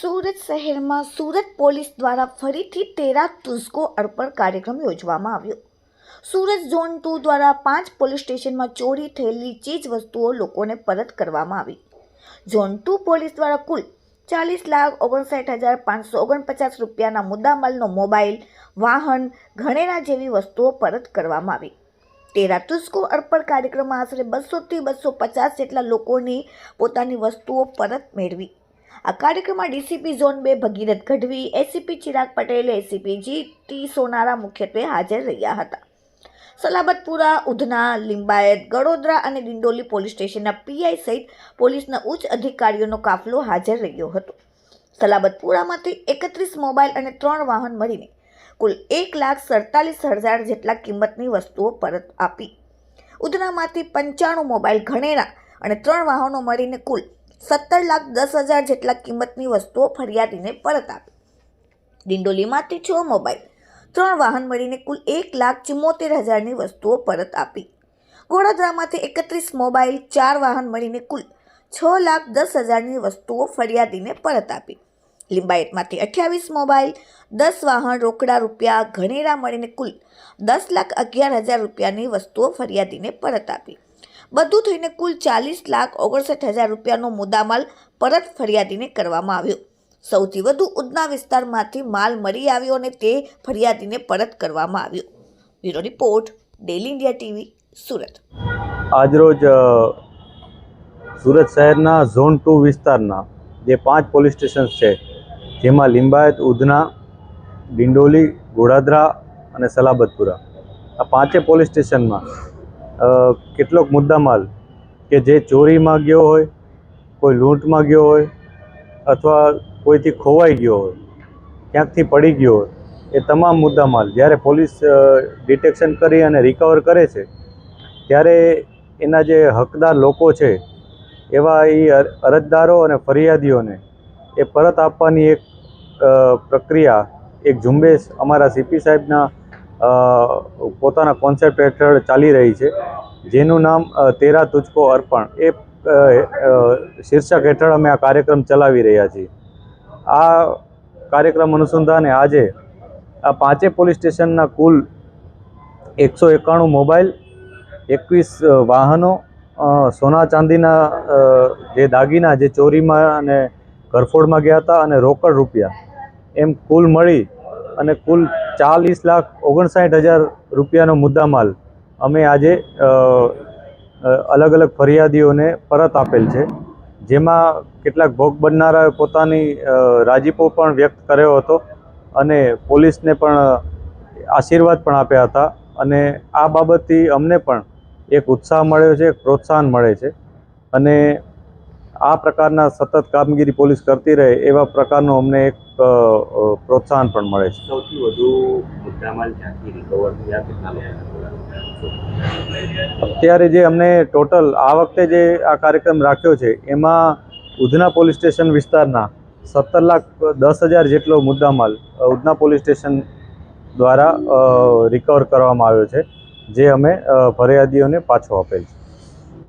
સુરત શહેરમાં સુરત પોલીસ દ્વારા ફરીથી તેરા તુસ્કો અર્પણ કાર્યક્રમ યોજવામાં આવ્યો. સુરત ઝોન ટુ દ્વારા પાંચ પોલીસ સ્ટેશનમાં ચોરી થયેલી ચીજ વસ્તુઓ લોકોને પરત કરવામાં આવી. ઝોન ટુ પોલીસ દ્વારા કુલ ચાલીસ લાખ ઓગણસાઠ હજાર પાંચસો ઓગણપચાસ રૂપિયાના મુદ્દામાલનો મોબાઈલ, વાહન ઘણેરા જેવી વસ્તુઓ પરત કરવામાં આવી. તેરા તુસ્કો અર્પણ કાર્યક્રમમાં આશરે બસોથી બસો પચાસ જેટલા લોકોની પોતાની વસ્તુઓ પરત મેળવી. આ કાર્યક્રમમાં ડીસીપી ઝોન બે Bhagirath Gadhvi, ACP Chirag Patel, ACP G T Sonara મુખ્યત્વે હાજર રહ્યા હતા. સલાબતપુરા, ઉધના, લિંબાયત, ગડોદરા અને દિંડોલી પોલીસ સ્ટેશનના પીઆઈ સહિત પોલીસના ઉચ્ચ અધિકારીઓનો કાફલો હાજર રહ્યો હતો. સલાબતપુરામાંથી એકત્રીસ મોબાઈલ અને ત્રણ વાહન મળીને કુલ એક લાખ સડતાલીસ હજાર જેટલા કિંમતની વસ્તુઓ પરત આપી. ઉધનામાંથી પંચાણું મોબાઈલ ઘણેરા અને ત્રણ વાહનો મળીને કુલ સત્તર લાખ દસ હજાર જેટલા કિંમતની વસ્તુઓ ફરિયાદીને પરત આપી. ડિંડોલીમાંથી છ મોબાઈલ, ત્રણ વાહન મળીને કુલ એક લાખ ચુમ્મોતેર હજારની વસ્તુઓ પરત આપી. ગોડાદરામાંથી એકત્રીસ મોબાઈલ, ચાર વાહન મળીને કુલ છ લાખ દસ હજારની વસ્તુઓ ફરિયાદીને પરત આપી. લિંબાયતમાંથી અઠ્યાવીસ મોબાઈલ, દસ વાહન રોકડા રૂપિયા ઘણેરા મળીને કુલ દસ લાખ અગિયાર હજાર રૂપિયાની વસ્તુઓ ફરિયાદીને પરત આપી. બધું થઈને કુલ ચાલીસ લાખ ઓગણસઠ હજાર રૂપિયાનો મુદ્દામાલ પરત ફરિયાદીને કરવામાં આવ્યો. સૌથી વધુ ઉદના વિસ્તારમાંથી માલ મળી આવ્યો અને તે ફરિયાદીને પરત કરવામાં આવ્યો. Bureau report daily India TV, Surat. આજરોજ સુરત શહેરના ઝોન ટુ વિસ્તારના જે પાંચ પોલીસ સ્ટેશન છે જેમાં લિંબાયત, ઉધના, ડિંડોલી, ગોડાદરા અને સલાબતપુરા. આ પાંચે પોલીસ સ્ટેશનમાં કેટલોક મુદ્દામાલ કે જે ચોરીમાં ગયો હોય, કોઈ લૂંટમાં ગયો હોય, અથવા કોઈથી ખોવાઈ ગયો હોય, ક્યાંકથી પડી ગયો હોય, એ તમામ મુદ્દામાલ જ્યારે પોલીસ ડિટેક્શન કરી અને રિકવર કરે છે, ત્યારે એના જે હકદાર લોકો છે, એવા એ અરજદારો અને ફરિયાદીઓને એ પરત આપવાની એક પ્રક્રિયા, એક ઝુંબેશ અમારા સીપી સાહેબના પોતાના કોન્સેપ્ટ હેઠળ ચાલી રહી છે, જેનું નામ તેરા તુચકો અર્પણ. એ શીર્ષક હેઠળ અમે આ કાર્યક્રમ ચલાવી રહ્યા છીએ. આ કાર્યક્રમ અનુસંધાને આજે આ પાંચે પોલીસ સ્ટેશનના કુલ એકસો એકાણું મોબાઈલ, એકવીસ વાહનો સોના ચાંદીના જે દાગીના, જે ચોરીમાં અને ઘરફોડમાં ગયા હતા અને રોકડ રૂપિયા એમ કુલ મળી અને કુલ ચાલીસ લાખ ઓગણસાઠ હજાર રૂપિયાનો મુદ્દામાલ અમે આજે અલગ અલગ ફરિયાદીઓને પરત આપેલ છે. જેમાં કેટલાક ભોગ બનનારાએ પોતાની રાજીપો પણ વ્યક્ત કર્યો હતો અને પોલીસને પણ આશીર્વાદ પણ આપ્યા હતા અને આ બાબતથી અમને પણ એક ઉત્સાહ મળ્યો છે પ્રોત્સાહન મળે છે. અને આ પ્રકારના સતત કામગીરી પોલીસ કરતી રહે એવા પ્રકારનો અમને એક પ્રોત્સાહન પણ મળે છે. સૌથી વધુ મુદ્દામાલ ક્યાંથી રિકવર અત્યારે જે અમને ટોટલ આ વખતે જે આ કાર્યક્રમ રાખ્યો છે એમાં ઉધના પોલીસ સ્ટેશન વિસ્તારના સત્તર લાખ દસ હજાર જેટલો મુદ્દામાલ ઉધના પોલીસ સ્ટેશન દ્વારા રિકવર કરવામાં આવ્યો છે જે અમે ફરિયાદીઓને પાછો આપેલ છે.